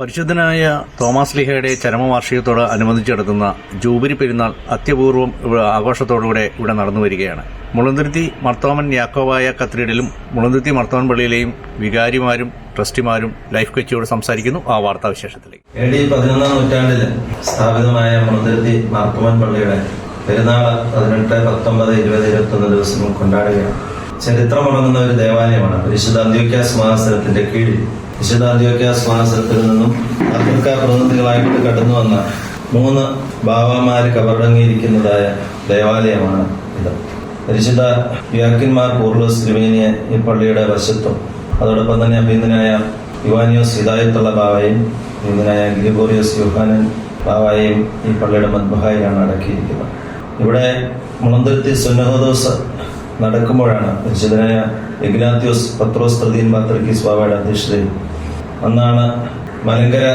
പരിശുദ്ധനായ തോമസ് ലിഹയുടെ ചരമവാർഷികത്തോട് അനുബന്ധിച്ച് നടത്തുന്ന ജൂബിലി പെരുന്നാൾ അത്യപൂർവം ആഘോഷത്തോടുകൂടെ ഇവിടെ നടന്നു വരികയാണ്. മുളന്തുരുത്തി മർത്തോമൻ യാക്കോവായ കത്തീഡ്രലും മുളന്തുരുത്തി മർത്തോമൻ പള്ളിയിലെയും വികാരിമാരും ട്രസ്റ്റിമാരും ലൈഫ് കച്ചിയോട് സംസാരിക്കുന്നു. ആ വാർത്താവിശേഷത്തിലേക്ക്. എ ഡി പതിനൊന്നാം നൂറ്റാണ്ടിൽ സ്ഥാപിതമായ മുളന്തുരുത്തി മർത്തോമൻ പള്ളിയുടെ പെരുന്നാൾ പതിനെട്ട് പത്തൊമ്പത് ഇരുപത് ഇരുപത്തൊന്ന് ദിവസങ്ങൾ കൊണ്ടാടുകയാണ്. ചരിത്രമുറങ്ങുന്ന ഒരു ദേവാലയമാണ് വിശുദ്ധ അന്ത്യോക്യ മഹാസനത്തിന്റെ കീഴിൽ വിശുദ്ധ അന്ത്യോക്യാസ് മഹാസനത്തിൽ നിന്നും ആഫ്രിക്ക പ്രതിനിധികളായിട്ട് കടന്നു വന്ന മൂന്ന് ബാബാമാര് കബറടങ്ങിയിരിക്കുന്നതായ ദേവാലയമാണ് ഇത്. പരിശുദ്ധ വ്യാക്കിന്മാർ പൂർവസ് ത്രിവേണിയെ ഈ പള്ളിയുടെ വശത്തും അതോടൊപ്പം തന്നെ അഭിനന്ദനായ യുവാനിയോസ് ഹിദായത്തുള്ള ബാവയും അഭിനന്ദനായ ഗ്രിഗോറിയോസ് യുഹാനൻ ബാവയും ഈ പള്ളിയുടെ മദ്ബഹായിലാണ് അടക്കിയിരിക്കുന്നത്. ഇവിടെ മുളന്തുരുത്തി സുന്നഹോദോസ് നടക്കുമ്പോഴാണ് പരിശുദ്ധനായ എഗ്നാത്യോസ് പത്രോസ് പ്രദീൻ മാത്രയ്ക്ക് സ്വാവയുടെ അധ്യക്ഷതയിൽ അന്നാണ് മലങ്കര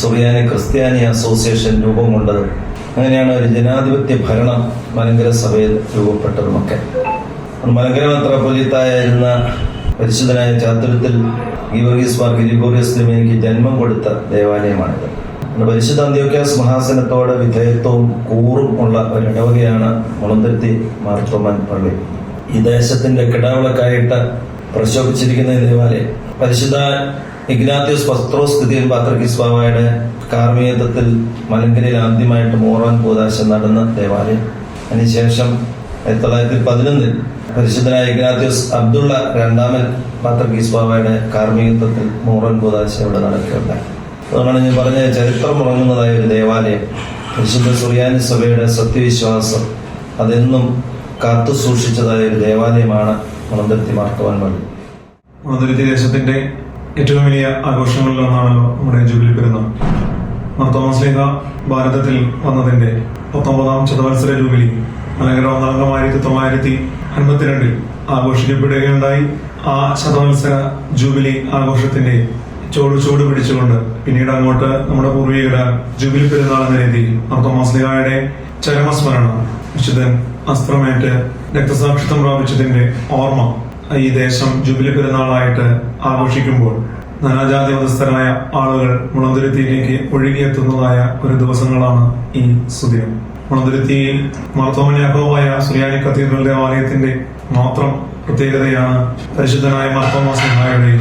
സുറിയാനി ക്രിസ്ത്യാനി അസോസിയേഷൻ രൂപം കൊണ്ടത് അങ്ങനെയാണ് ഒരു ജനാധിപത്യ ഭരണം മലങ്കര സഭയിൽ രൂപപ്പെട്ടതുമൊക്കെ. മലങ്കര മെത്രാപ്പൊലീത്തായിരുന്ന പരിശുദ്ധനായ ചാത്തുരത്തിൽ ഗീവർഗീസ് മാർ ഗിരിഗോറിയസ് തിരുമേനിക്ക് ജന്മം കൊടുത്ത ദേവാലയമാണിത്. പരിശുദ്ധ അന്ത്യോക്യാസ് മഹാസനത്തോട് വിധേയത്വവും കൂറും ഉള്ള ഒരു ഇടവകയാണ് മുളന്തിരുത്തി മാർത്തോമൻ പള്ളി. ഈ ദേശത്തിന്റെ കിടാവിളക്കായിട്ട് പ്രശോഭിച്ചിരിക്കുന്ന ദേവാലയം പരിശുദ്ധ ഇഗ്നാത്യോസ് പത്രോസ് സ്ഥിതിയൻ പാത്രകിസ്വാമയുടെ കാർമ്മികത്തിൽ മലങ്കരയിൽ ആദ്യമായിട്ട് മോറാൻ കൂതാശം നടന്ന ദേവാലയം. അതിനുശേഷം ആയിരത്തി തൊള്ളായിരത്തി പതിനൊന്നിൽ പരിശുദ്ധനായ ഇഗ്നാത്യോസ് അബ്ദുള്ള രണ്ടാമൻ പാത്രകിസ്വാമയുടെ കാർമ്മികത്വത്തിൽ മോറൻ കൂതാശ ഇവിടെ നടക്കുകയുണ്ടായി. അതുകൊണ്ടാണ് ഞാൻ പറഞ്ഞ ചരിത്രം ഉറങ്ങുന്നതായ ഒരു ദേവാലയം. പരിശുദ്ധ സുറിയാനി സഭയുടെ സത്യവിശ്വാസം അതെന്നും കാത്തു സൂക്ഷിച്ചതായ ഒരു ദേവാലയമാണ് മണന്തിരുത്തി മാർത്തവാൻ വഴി മണന്തിരുത്തി ദേശത്തിന്റെ ഏറ്റവും വലിയ ആഘോഷങ്ങളിലൊന്നാണല്ലോ നമ്മുടെ ജൂബിലി പെരുന്നാൾ. തോമസ് ലീഗ ഭാരതത്തിൽ വന്നതിന്റെ പത്തൊമ്പതാം ശതവത്സര ജൂബിലി മലങ്കര ഒന്നാം ആയിരത്തി തൊള്ളായിരത്തി അൻപത്തിരണ്ടിൽ ആഘോഷിക്കപ്പെടുകയുണ്ടായി. ആ ശതവത്സര ജൂബിലി ആഘോഷത്തിന്റെ ചോട് ചൂട് പിടിച്ചുകൊണ്ട് പിന്നീട് അങ്ങോട്ട് നമ്മുടെ പൂർവികരുടെ ജൂബിലി പെരുന്നാൾ എന്ന രീതിയിൽ തോമസ് ചരമസ്മരണ ചരമസ്മരണം വിശുദ്ധൻ അസ്ത്രമേറ്റ് രക്തസാക്ഷിത്വം പ്രാപിച്ചതിന്റെ ഓർമ്മ ഈ ദേശം ജൂബിലി പെരുന്നാളായിട്ട് ആഘോഷിക്കുമ്പോൾ നാനാജാതി മതസ്ഥരായ ആളുകൾ മുളന്തുരുത്തിയിലേക്ക് ഒഴുകിയെത്തുന്നതായ ഒരു ദിവസങ്ങളാണ് ഈ സുദിനം. മുളന്തുരുത്തിയിൽ മാർത്തോമന്യാഹോവായ സുറിയാനി കത്തീഡ്രൽ ദേവാലയത്തിന്റെ മാത്രം പ്രത്യേകതയാണ് പരിശുദ്ധനായ മാർത്തോമ സിംഹായുടെ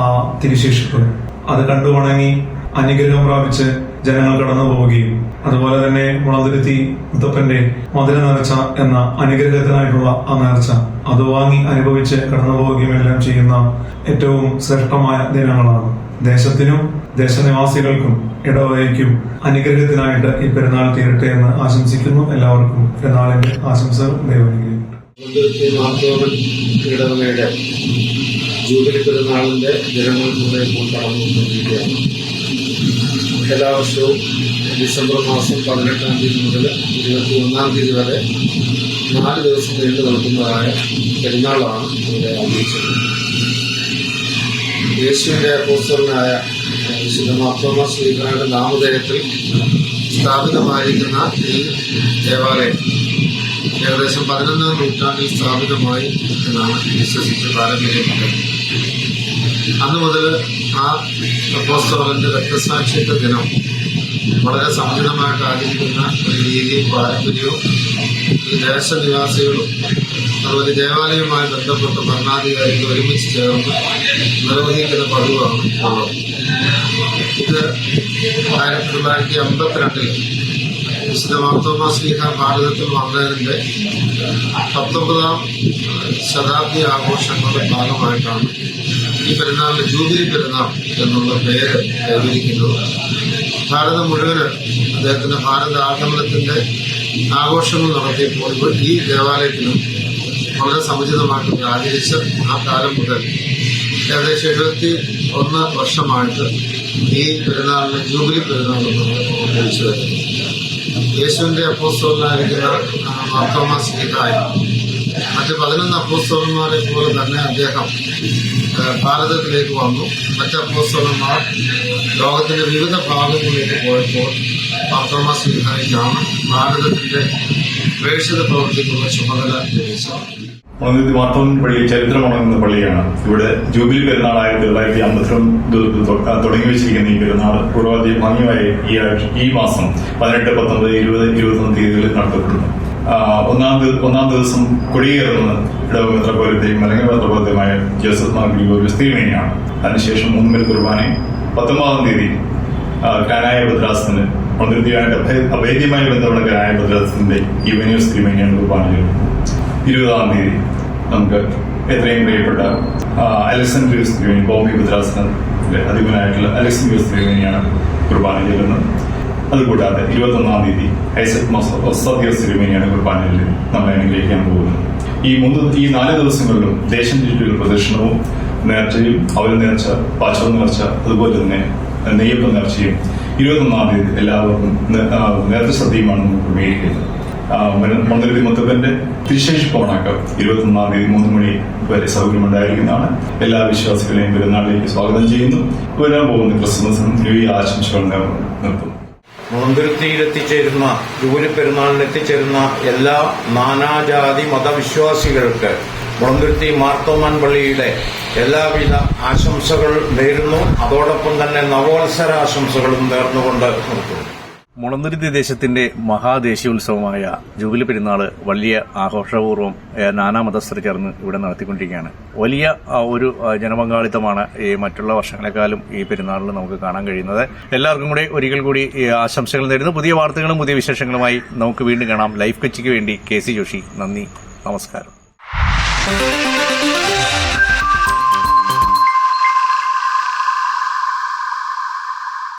ആ തിരുശേഷിപ്പ്. അത് കണ്ടു വണങ്ങി അനുഗ്രഹം പ്രാപിച്ച് ജനങ്ങൾ കടന്നു പോവുകയും അതുപോലെ തന്നെ മുളതിരുത്തി മുത്തപ്പന്റെ മധുര നേർച്ച എന്ന അനുഗ്രഹത്തിനായിട്ടുള്ള ആ നേർച്ച അത് വാങ്ങി അനുഭവിച്ച് കടന്നു പോവുകയും എല്ലാം ചെയ്യുന്ന ഏറ്റവും ശ്രേഷ്ഠമായ ദിനങ്ങളാണ്. ദേശത്തിനും ദേശനിവാസികൾക്കും ഇടവകയ്ക്കും അനുഗ്രഹത്തിനായിട്ട് ഈ പെരുന്നാൾ തീരട്ടെ എന്ന് ആശംസിക്കുന്നു എല്ലാവർക്കും. പെരുന്നാളിന്റെ ആശംസകൾ ഇടവകയുടെ ജൂബിലി പെരുന്നാളിന്റെ ദിനങ്ങൾ കൂടെ ഇപ്പോൾ കടന്നുകൊണ്ടിരിക്കുകയാണ് എല്ലാ വർഷവും ഡിസംബർ മാസം പതിനെട്ടാം തീയതി മുതൽ ഇരുപത്തി ഒന്നാം തീയതി വരെ നാല് ദിവസം നീണ്ടു നിൽക്കുന്നതായ പെരുന്നാളാണ് ഇവിടെ ആഘോഷിച്ചത്. യേശുവിന്റെ അപ്പോസ്തലനായ വിശുദ്ധ മാർത്തോമ ശ്രീകരയുടെ നാമധേയത്തിൽ സ്ഥാപിതമായിരിക്കുന്ന ഈ ദേവാലയം ഏകദേശം പതിനൊന്നാം നൂറ്റാണ്ടിൽ സ്ഥാപിതമായി എന്നാണ് വിശ്വസിച്ച് പാരമ്പര്യമുണ്ട് അന്ന് മുതൽ ആ പോസ്റ്റർ രക്തസാക്ഷിത്വ ദിനം വളരെ സമുചിതമായിട്ട് ആചരിക്കുന്ന ഒരു രീതിയും പാരമ്പര്യവും ഈ ദേശനിവാസികളും അതുപോലെ ദേവാലയവുമായി ബന്ധപ്പെട്ട ഭരണാധികാരികൾ ഒരുമിച്ച് ചേർന്ന് നിർവഹിക്കുന്ന പതിവാണ് ഉള്ളത്. ഇത് ആയിരത്തി തൊള്ളായിരത്തി അമ്പത്തിരണ്ടിൽ വിശുദ്ധ മാർത്തോമ ശ്രീഹ ഭാരതത്തിൽ വന്നതിന്റെ പത്തൊമ്പതാം ശതാബ്ദി ആഘോഷങ്ങളുടെ ഭാഗമായിട്ടാണ് ഈ പെരുന്നാളിന് ജൂബിലി പെരുന്നാൾ എന്നുള്ള പേര് കൈവരിക്കുന്നത് ഭാരതം മുഴുവൻ അദ്ദേഹത്തിന്റെ ഭാരത ആഗമനത്തിന്റെ ആഘോഷങ്ങൾ നടത്തിയപ്പോൾ ഈ ദേവാലയത്തിനും വളരെ സമുചിതമായിട്ട് ആചരിച്ച് ആ കാലം മുതൽ ഏകദേശം എഴുപത്തി ഒന്ന് വർഷമായിട്ട് ഈ പെരുന്നാളിന് ജൂബിലി പെരുന്നാൾ എന്നുള്ളത് ഉപയോഗിച്ചു വരുന്നു. യേശുവിന്റെ അപ്പോസ്തോലനായിരിക്കുന്ന മാർത്തോമ സ്നേഹായി മറ്റ് പതിനൊന്ന് അപ്പോസ്തോലന്മാരെ പോലെ തന്നെ അദ്ദേഹം ഭാരതത്തിലേക്ക് വന്നു. മറ്റ് അപ്പോസ്തോലന്മാർ ലോകത്തിന്റെ വിവിധ ഭാഗങ്ങളിലേക്ക് പോയപ്പോൾ മാർത്തോമ സ്നേഹായിക്കാണ് ഭാരതത്തിന്റെ പ്രേക്ഷിത പ്രവർത്തിക്കുന്ന ചുമതല ലഭിച്ചത്. മുളന്തുരുത്തി മാത്രം പള്ളി ചരിത്രമുണങ്ങുന്ന പള്ളിയാണ്. ഇവിടെ ജൂബിലി പെരുന്നാൾ ആയിരത്തി തൊള്ളായിരത്തി അമ്പത്തിരണ്ട് തുടങ്ങി വെച്ചിരിക്കുന്ന ഈ പെരുന്നാൾ പൂർവാധി ഭംഗിയായി ഈ ഈ മാസം പതിനെട്ട് പത്തൊമ്പത് ഇരുപത് ഇരുപത്തൊന്ന് തീയതികളിൽ നടത്തപ്പെടുന്നു. ഒന്നാം ഒന്നാം ദിവസം കൊടിയേറുന്നത് ഇടവമെത്രപോലത്തെയും മലങ്കര മെത്രപോലത്തെയുമായ ജോസഫ് മാർ ഗ്രിഗോറിയസ് തിരുമേനിയാണ് അതിനുശേഷം മൂന്നുമേൽ കുർബാനയും പത്തൊമ്പതാം തീയതി കാനായ ഭദ്രാസത്തിന് പ്രകൃതിയായിട്ട് അഭേദ്യമായി ബന്ധമുള്ള കാനായ ഭദ്രാസത്തിന്റെ യുവനിയോ തിരുമേനിയാണ് കുർബാന. ഇരുപതാം തീയതി നമുക്ക് എത്രയും പ്രിയപ്പെട്ട അലക്സൻ അലക്സാണ്ട്രിയസ് ത്രിവേണി ബോംബെ ഗുജറാസിന്റെ അധിപനായിട്ടുള്ള അലക്സാണ്ട്രിയസ് ത്രിവേണിയാണ് കുർബാന ചെല്ലുന്നത്. അതുകൂടാതെ ഇരുപത്തൊന്നാം തീയതി ഐസക് മൊസദ്യോസ് ത്രിവേണിയാണ് കുർബാനയിൽ നമ്മളെ അനുഗ്രഹിക്കാൻ പോകുന്നത്. ഈ മൂന്ന് ഈ നാല് ദിവസങ്ങളിലും ദേശം ചുറ്റിയുള്ള പ്രദർശനവും നേർച്ചയും അവൽ നേർച്ച പാച്ചവ നേർച്ച അതുപോലെ തന്നെ നെയ്യപ്പ നേർച്ചയും ഇരുപത്തൊന്നാം തീയതി എല്ലാവർക്കും നേർച്ച സദ്യയുമാണ് ക്രമീകരിക്കുന്നത് മന്ത്രി മുത്തപ്പന്റെ തിരുശേഷിപ്പ് ഓണാക്കം ഇരുപത്തൊന്നാം തീയതി മൂന്ന് മണി വരെ സൗകര്യമുണ്ടായിരിക്കുന്നതാണ്. എല്ലാ വിശ്വാസികളെയും പെരുന്നാളിലേക്ക് സ്വാഗതം ചെയ്യുന്നു. വരാൻ പോകുന്ന ക്രിസ്മസിനും ന്യൂ ആശംസകൾ നിർത്തുന്നു. മുളന്തുരുത്തിയിൽ എത്തിച്ചേരുന്ന ജൂലി പെരുന്നാളിന് എത്തിച്ചേരുന്ന എല്ലാ നാനാജാതി മതവിശ്വാസികൾക്ക് മുളന്തുരുത്തി മാർത്തോമാൻ പള്ളിയുടെ എല്ലാവിധ ആശംസകൾ നേരുന്നു. അതോടൊപ്പം തന്നെ നവോത്സര ആശംസകളും നേർന്നുകൊണ്ട് നിർത്തുന്നു. മുളന്തുരുത്തി ദേശത്തിന്റെ മഹാദേശീയോത്സവമായ ജൂബിലി പെരുന്നാൾ വലിയ ആഘോഷപൂർവം ഏഹ്, നാനാ മതസ്ഥർ ചേർന്ന് ഇവിടെ നടത്തിക്കൊണ്ടിരിക്കുകയാണ്. വലിയ ഒരു ജനപങ്കാളിത്തമാണ് ഈ മറ്റുള്ള വർഷങ്ങളെക്കാളും ഈ പെരുന്നാളിൽ നമുക്ക് കാണാൻ കഴിയുന്നത്. എല്ലാവർക്കും കൂടി ഒരിക്കൽ കൂടി ആശംസകൾ നേരുന്നു. പുതിയ വാർത്തകളും പുതിയ വിശേഷങ്ങളുമായി നമുക്ക് വീണ്ടും കാണാം. ലൈഫ് കച്ചിക്ക് വേണ്ടി കെ സി ജോഷി. നന്ദി. നമസ്കാരം.